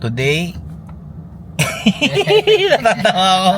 today, natatawa ako.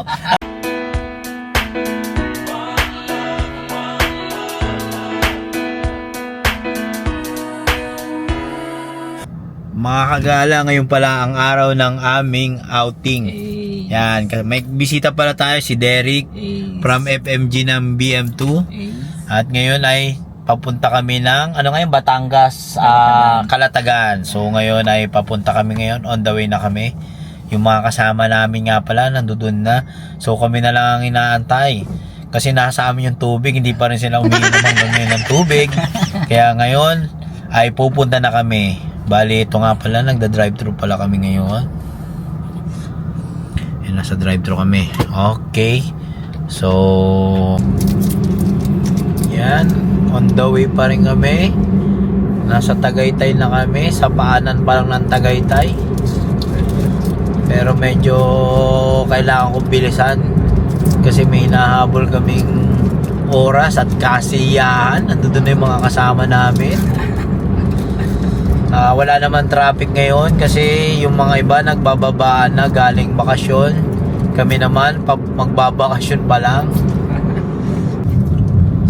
Mga kagala, ngayon pala ang araw ng aming outing. Eh, Yan, may bisita pala tayo si Derek eh, from FMG ng BM2. eh, At ngayon ay papunta kami ng ano ngayon Batangas, ah, Kalatagan. So ngayon ay papunta kami ngayon on the way na kami. Yung mga kasama namin nga pala nandoon na. So kami na lang ang inaantay. Kasi nasa amin yung tubig, hindi pa rin sila umiinom hanggang ngayon ng tubig. Kaya ngayon ay pupunta na kami. Bali ito nga pala, nagda-drive-thru pala kami ngayon. Yan, nasa drive-thru kami. Okay. So, yan, on the way pa rin kami. Nasa Tagaytay na kami, sa paanan pa lang ng Tagaytay. Pero medyo kailangan kong bilisan kasi may hinahabol kaming oras at kasiyahan. Nandun na yung mga kasama namin. Ah, wala naman traffic ngayon kasi yung mga iba nagbababaan na galing bakasyon. Kami naman magbabakasyon pa lang.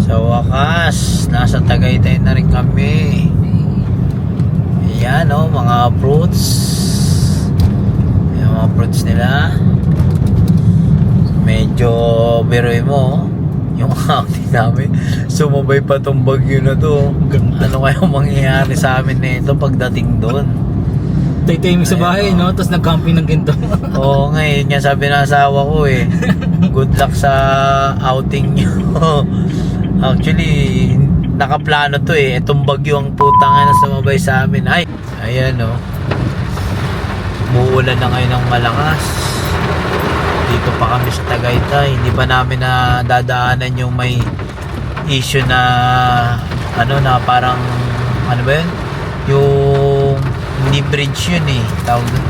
Sa wakas, nasa Tagaytay na rin kami. Ayan oh, mga fruits. Ayan, mga fruits nila. Medyo biroy mo oh. yung acting namin. Sumabay pa tong bagyo na to. Ano kaya mangyayari sa amin nito pagdating doon? Tay-tay sa bahay, no? Tapos nag-camping ng ginto. Oo nga eh, yun nga sabi ng asawa ko eh. Good luck sa outing nyo. Actually, nakaplano to eh. Itong bagyo ang putang na sumabay sa amin. Ay, ayan oh. Muulan na ngayon ng malakas. Dito pa kami sa Tagaytay. Hindi pa namin na dadaanan yung may issue na ano na parang ano ba yun? Yung hindi bridge yun eh. Tawag doon.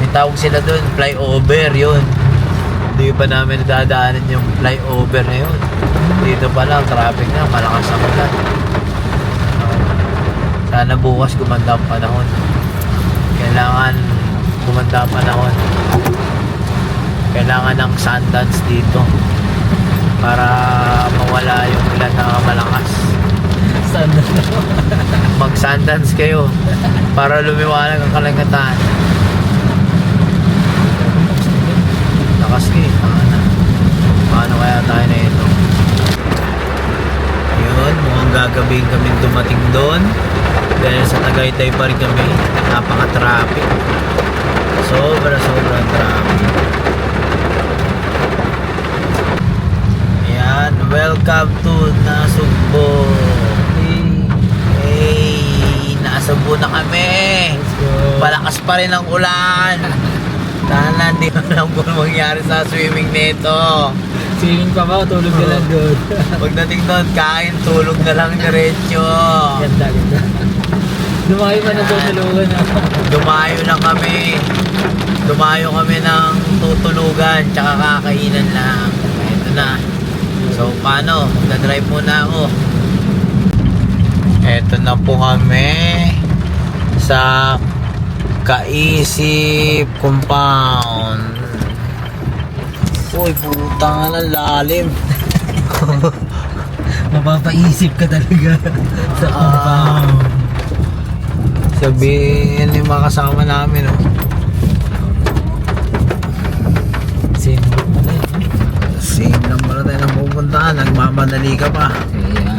May tawag sila doon, flyover yun. Hindi pa namin dadaanan yung flyover na yun. Dito pa lang, traffic na, malakas ang ulan. Sana bukas gumanda ang panahon. Kailangan gumanda ang panahon. Kailangan ng Sundance dito para mawala yung ulan na malakas. Mag Sundance kayo para lumiwanag ang kalagatan. Lakas ka. Paano? Paano kaya tayo na ito? Gagabing kami dumating doon. Dahil sa Tagaytay pa rin kami. Napaka-traffic. Sobra, sobra traffic. Ayan, welcome to Nasugbo. Hey, nasugbo na kami. Palakas pa rin ang ulan. Sana hindi ko alam kung mangyari sa swimming nito. Swimming pa ba? Tulog ka lang doon. Pagdating doon, kain, tulog na lang diretso. Ganda, ganda. Lumayo pa ng tutulungan na. Dumayo na kami. Dumayo kami ng tutulugan, tsaka kakainan lang. Ito na. So, paano? Magdadrive muna ako. Ito na po kami sa Kaisip Compound. Uy, putang na lalim. Mapapaisip ka talaga sa Ah. compound. Sabihin yung mga kasama namin, oh. Same group pala yun. Same lang pala tayo ng pupuntahan. Nagmamadali ka pa. Kaya.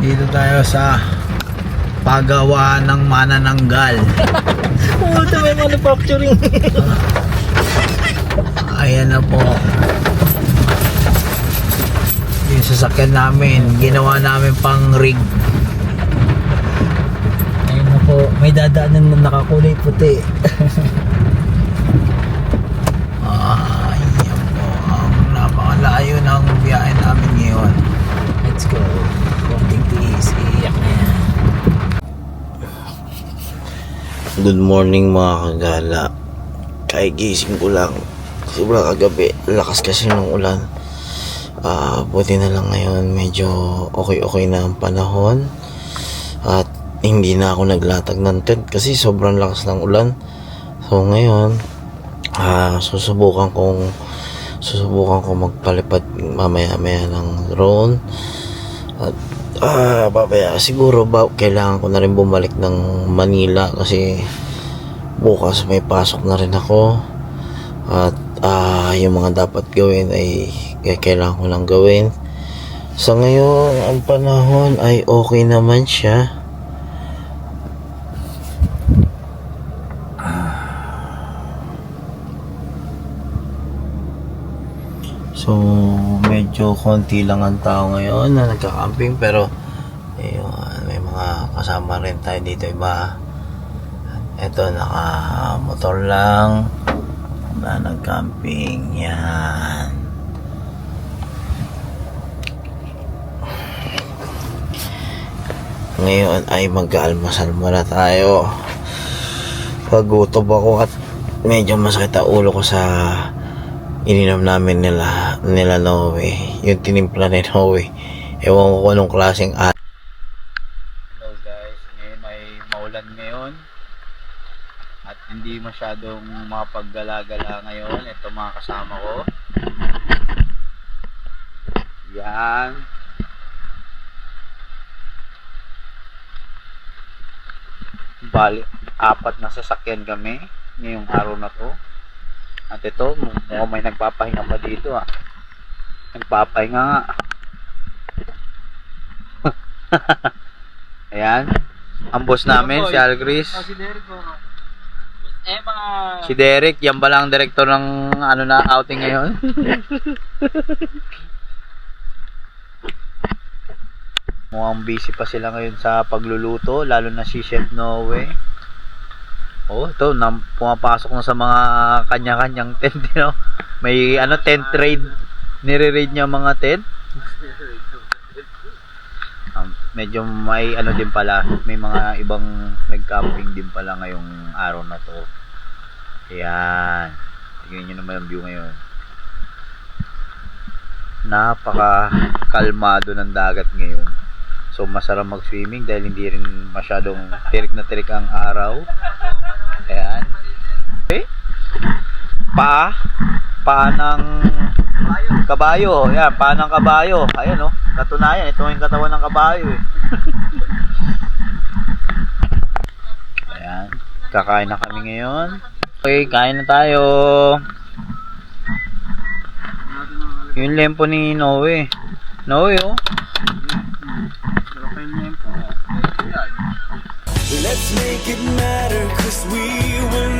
Dito tayo sa paggawa ng manananggal. Ito may manufacturing. Ayan na po. Yung sasakyan namin, ginawa namin pang rig. Ayun na po, may dadaanan na nakakulay puti. Good morning mga kagala. Kahit gising ko lang. Sobrang kagabi. Lakas kasi ng ulan. Ah, buti na lang ngayon medyo okay-okay na ang panahon. At hindi na ako naglatag ng tent kasi sobrang lakas ng ulan. So ngayon, ah susubukan kong susubukan ko magpalipad mamaya-maya ng drone. At ah babaya siguro ba kailangan ko na rin bumalik ng Manila kasi bukas may pasok na rin ako. At ah yung mga dapat gawin ay kailangan ko lang gawin. Sa ngayon, ang panahon ay okay naman siya. So, medyo konti lang ang tao ngayon na nagka-camping pero ayun, may mga kasama rin tayo dito iba. Ito, naka-motor lang na nag-camping. Yan. Ngayon ay mag-almasal muna tayo. Pagutob ako at medyo masakit ang ulo ko sa ininom namin nila nila Noe. Yung tinimpla ni Noe. Ewan ko kung anong klaseng at. Hello guys, ngayon ay maulan ngayon at hindi masyadong mapaggala-gala ngayon. Ito mga kasama ko. Yan. Bali, apat na sasakyan kami ngayong araw na to. At ito, mukhang may nagpapahinga pa dito ah. Nagpapahinga nga. Ayan. Ang boss namin, si Algris. si Derek ko. Eh, mga... Si Derek, yan ba lang ang director ng ano na outing ngayon? Mukhang busy pa sila ngayon sa pagluluto, lalo na si Chef Noe. Oh, ito, na, pumapasok na sa mga kanya-kanyang tent, you know? May ano, tent trade. Nire-raid niya mga tent. Um, medyo may ano din pala, may mga ibang nag-camping din pala ngayong araw na to. Ayan. Tingnan nyo naman ang view ngayon. Napaka kalmado ng dagat ngayon. So masarap mag-swimming dahil hindi rin masyadong tirik na tirik ang araw. Ayan. Okay. Pa. Pa ng kabayo. Ayan, pa ng kabayo. Ayan oh. Katunayan, ito yung katawan ng kabayo eh. Ayan. Kakain na kami ngayon. Okay, kain na tayo. Yung lempo ni Noe. Noe oh. Let's make it matter, cause we will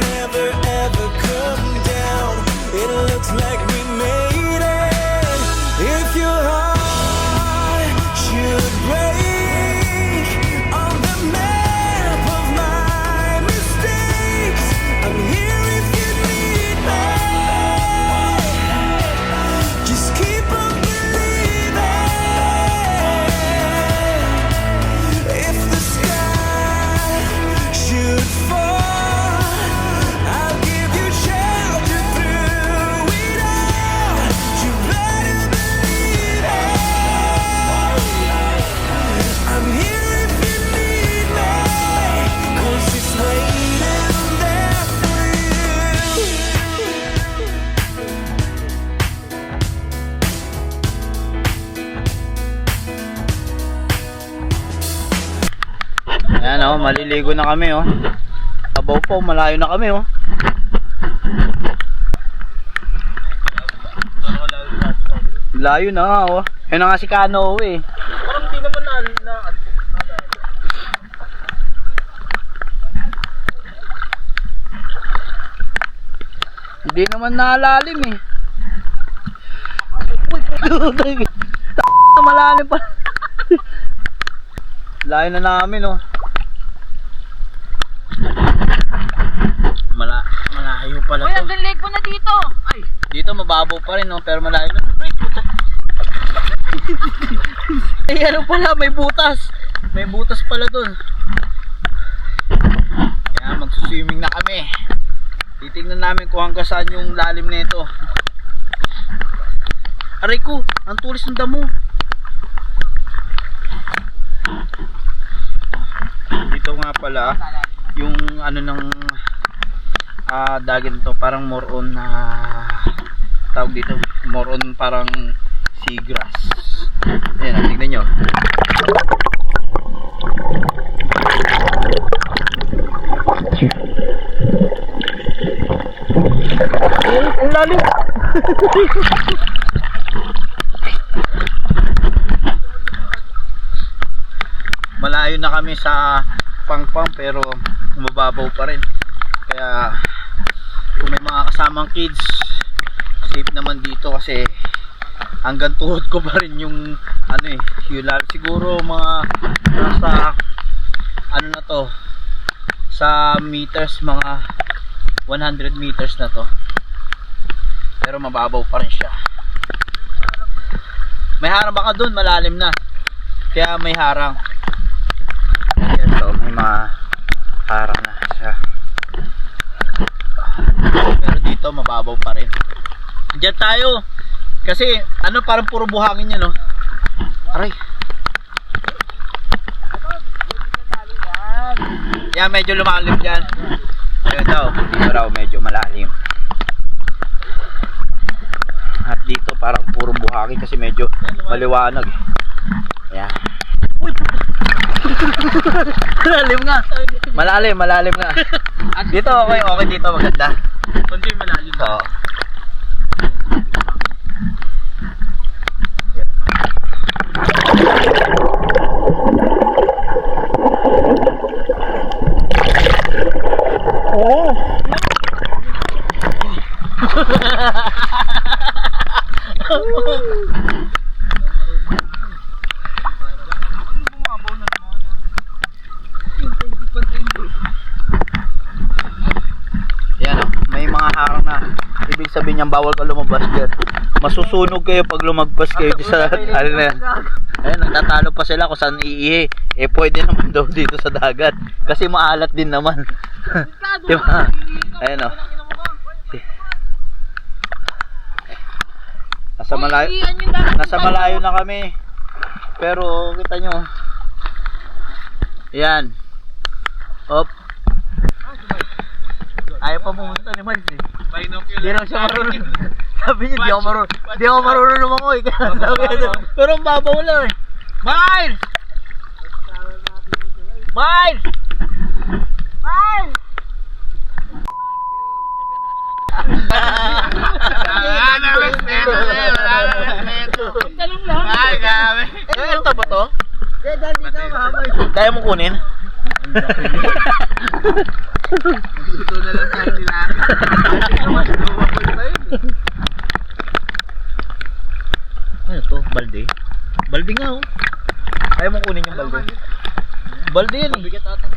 maliligo na kami oh. Abaw po, malayo na kami oh. Layo na oh. Yun na nga si Kano eh. Parang hindi naman na... na Hindi naman nalalim eh. Malalim pa. Layo na namin oh. Mala malayo pala Uy, to. ang dilig mo na dito! Ay! Dito mababaw pa rin no, pero malayo na. Eh ano pala, may butas. May butas pala dun. Kaya magsuswimming na kami. Titingnan namin kung hanggang saan yung lalim nito. Aray ko, ang tulis ng damo. Hindi ito nga pala yung ano ng ah dagat to parang more on na tawag dito more on parang seagrass. Ayan tignan nyo. Ang lalim. Malayo na kami sa pangpang pero mababaw pa rin. Kaya kung may mga kasamang kids safe naman dito kasi hanggang tuhod ko pa rin yung ano eh yung siguro mga nasa ano na to sa meters mga 100 meters na to. Pero mababaw pa rin siya. May harang baka dun malalim na. Kaya may harang Ayan to, may mga harang na siya. Pero dito mababaw pa rin. Diyan tayo. Kasi ano parang puro buhangin yan no. Aray. Yan medyo lumalim dyan. Ayan daw, dito raw medyo malalim. At dito parang puro buhangin kasi medyo maliwanag eh. Ayan. malalim nga. Malalim, malalim nga. Dito okay, okay dito maganda. Konti malalim. Oo. Yan o, may mga harang na. Ibig sabihin lumabas dyan. Masusunog kayo pag lumagpas kayo dyan sa ano na yan. Ayun, nagtatalo pa sila kung saan iihi. Eh pwede naman daw dito sa dagat. Kasi maalat din naman. Di ba? Ayun o. Nasa malayo, nasa malayo na kami. Pero kita nyo. Yan. Op. Ayaw pa pumunta ni Miles eh. Hindi raw siya marunong. Sabi niya, di ako marunong. Di ako marunong lumangoy. Kaya sabi niya, pero ang babaw lang eh. Miles! Miles! Miles! Tanong lang. Ay, gabi. Eh, ito ba to? Kaya mo kunin? Dito na lang tayo nila. Ano to? Balde? Balde nga oh. Kaya mo kunin yung balde? Balde yan eh. Bigat atang.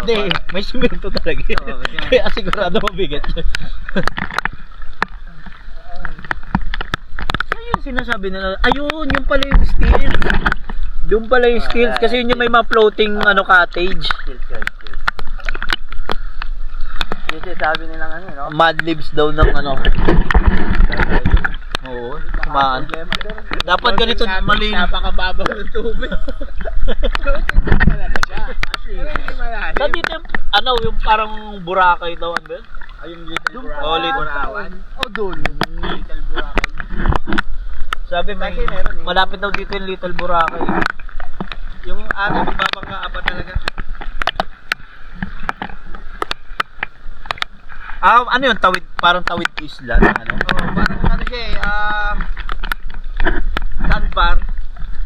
Hindi, may simento talaga. Nga. Kaya sigurado mabigat yun. Sinasabi nila? Ayun, yung pala yung steel. Doon pala yung skills kasi yun yung may mga floating ano cottage. Kasi sabi nilang ano, no? Mad libs daw ng ano. Oo, man. Dapat ganito mali. Napakababaw ng tubig. Talaga siya. Saan dito yung, ano, yung parang Boracay daw, ano yun? Ayun Little Oh, Little Burawan. Oh, doon. Little Burawan. Sabi may, eh. malapit daw dito yung Little Boracay. Yung ano, babangka pa talaga. Ah, ano yun, tawid, parang tawid isla na ano? Oh, parang ano siya eh, ah... sandbar.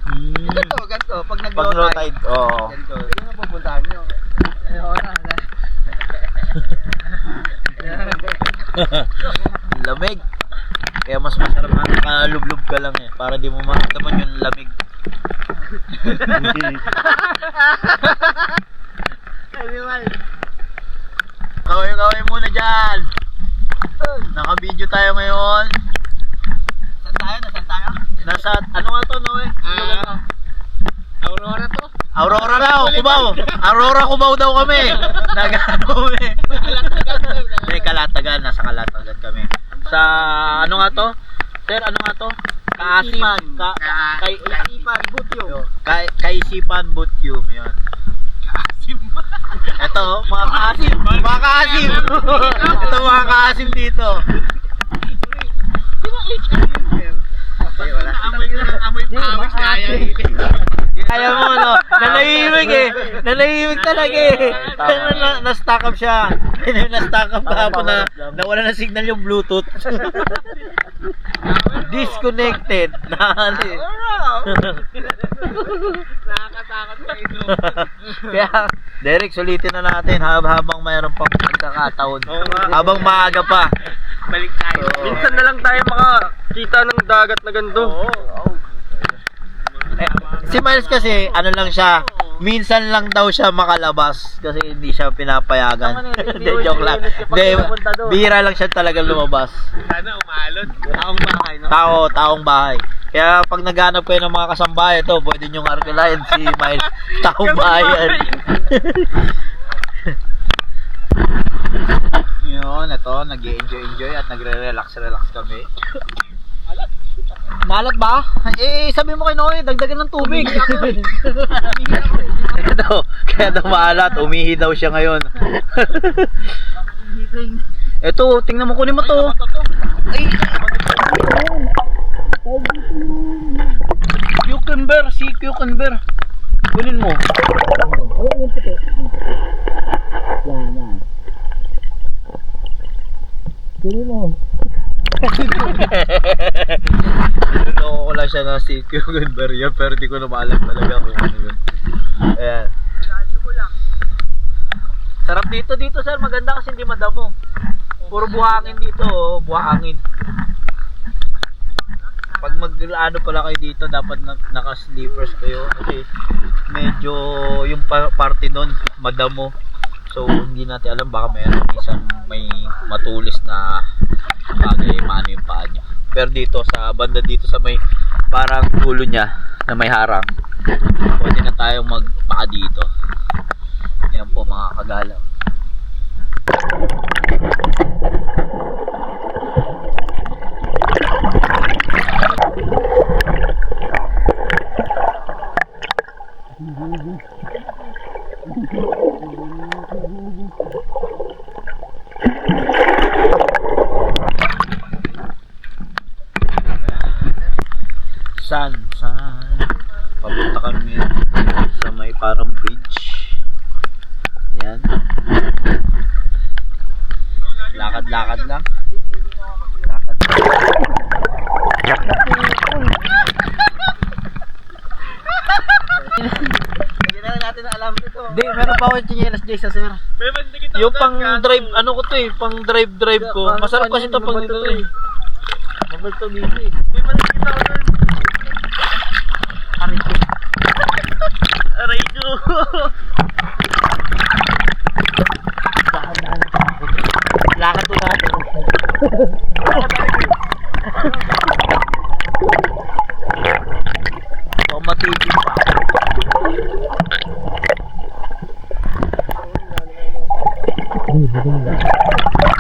Hmm. Ganito, ganito. Pag nag-low Pag low tide. oo. Ganito. Yun ang pupuntahan nyo. Eh, oo na. Lamig. Kaya mas masarap na nakalublub ka lang eh. Para di mo maramdaman yung lamig. Animal. Kaway-kaway muna dyan. Naka-video tayo ngayon. Saan tayo? Nasaan tayo? Nasa, ano nga to, Noe? Ah, Aurora to? Aurora daw, Cubao. Aurora Cubao daw kami. Nagano kami. May kalatagan, nasa kalatagan kami. Sa, ano nga to? Sir, ano nga to? Kaasipan. Ka, ka, kay, Kaisipan, Butyo. Kay, kaisipan Butyum, yun. Ito, mga kaasim. Mga kaasim. Ito, mga kaasim dito. Kaya mo, no? Nanahimik eh. Nanahimik talaga eh. Na, na, na-stack up siya. na-stack up kahapon na nawala na signal yung Bluetooth. Disconnected. Nakali. Nakakatakot sa ino. Kaya, Derek, sulitin na natin hab habang mayroon pang pagkakataon. Habang maaga pa. Balik tayo. Minsan na lang tayo makakita ng dagat na ganito. Eh, si Miles kasi, ano lang siya, minsan lang daw siya makalabas kasi hindi siya pinapayagan. Hindi, joke lang. Hindi, bira lang siya talaga lumabas. Sana umalot. Taong bahay, no? Tao, taong bahay. Kaya pag naghanap kayo ng mga kasambahay, ito, pwede nyo arkulayan si Miles. Taong bayan. Yun, ito, nag enjoy enjoy at nagre-relax-relax kami. Malat ba? Eh, sabi mo kay Noe, dagdagan ng tubig. kaya daw, kaya daw maalat, umihi daw siya ngayon. Ito, tingnan mo kunin mo to. Ay, cucumber, si cucumber. Kunin mo. Niloko ko lang siya na si cucumber yun, pero di ko na maalam talaga kung ano yun. Ayan. Sarap dito, dito sir. Maganda kasi hindi madamo. Puro buhangin dito, oh. buhangin. Pag mag ano pala kayo dito, dapat na, naka-sleepers kayo kasi medyo yung pa- parte doon madamo. So hindi natin alam baka mayroon isang may matulis na bagay maano yung paa niya. Pero dito sa banda dito sa may parang ulo niya na may harang. Pwede na tayong magpaka dito. Yan po mga kagalaw. San, san. Papunta kami sa may parang bridge. Yan. Lakad-lakad lang. Lakad. Hindi na natin alam dito. Hindi, meron pa ako yung chinelas Jay sa sir. Yung pang drive, ano ko to eh, pang drive drive ko. Masarap kasi to pang dito eh. Mabal to busy. Hindi pa nakikita ko doon. Aray ko. Aray ko. Lakad to lakad. Oh, matibig pa.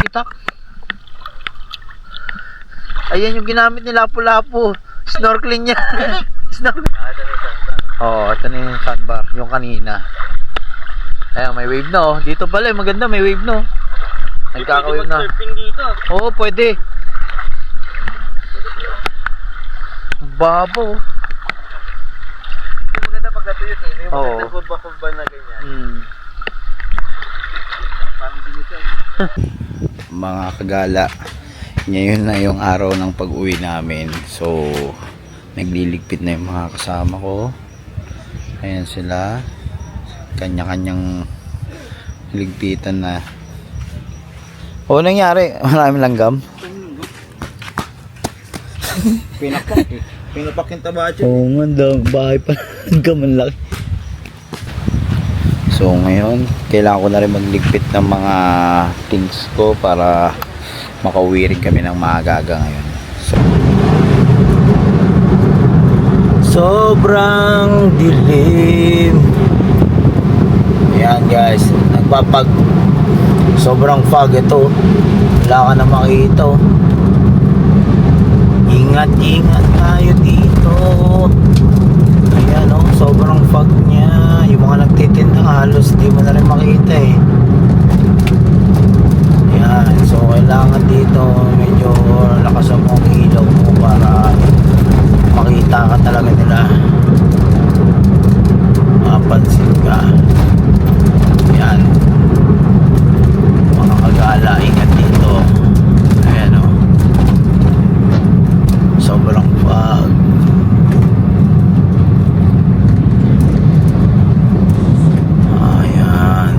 Kita. Ayan yung ginamit ni Lapu-Lapu. Snorkeling niya. Snorkeling. Oo, oh, ito na yung sandbar. Yung kanina. Ayan, may wave na oh. Dito pala, eh, maganda, may wave no. Nagkaka-wave na. Surfing dito. Oo, pwede. Babo. Yung maganda pag eh. Yung Oo. maganda kubba-kubba na ganyan. Hmm. Parang bilis yan. mga kagala ngayon na yung araw ng pag-uwi namin. So nagliligpit na yung mga kasama ko. Ayan sila. Kanya-kanyang ligpitan na. O nangyari? Maraming langgam. Pinapak eh. Pinapak yung taba dyan. oo nga daw. Bahay pa. Langgam ang laki. So ngayon kailangan ko na rin magligpit ng mga things ko para makauwi rin kami ng maaga-aga ngayon. So sobrang dilim. Ayan guys. Nagpapag sobrang fog ito. Wala ka na makita. Ingat ingat tayo dito. Ayan oh. Sobrang fog niya. Yung mga nagtitinda halos di mo na rin makita eh. So kailangan dito medyo lakasan mo ang ilaw mo para makita ka talaga nila. Mapansin ka. Yan. Mga kagala, ingat dito. Ayan o. Sobrang fog. Ayan.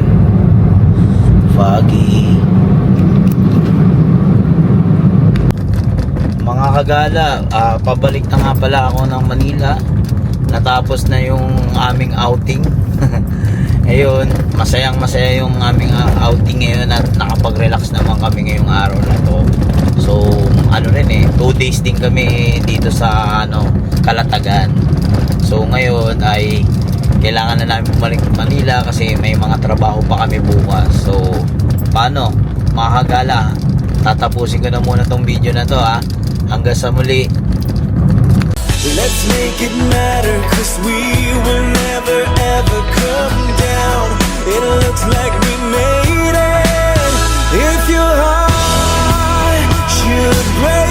Foggy. Kagala, ah, pabalik na nga pala ako ng Manila. Natapos na yung aming outing. Ayun, masayang masaya yung aming ah, outing ngayon at nakapag-relax naman kami ngayong araw na to. So, ano rin eh, two days din kami dito sa ano, Kalatagan. So, ngayon ay kailangan na namin bumalik Manila kasi may mga trabaho pa kami bukas. So, paano? Mga kagala, tatapusin ko na muna tong video na to ha. Hanggang sa muli. Let's make it matter cause we will never ever come down. It looks like we made it. If your heart should break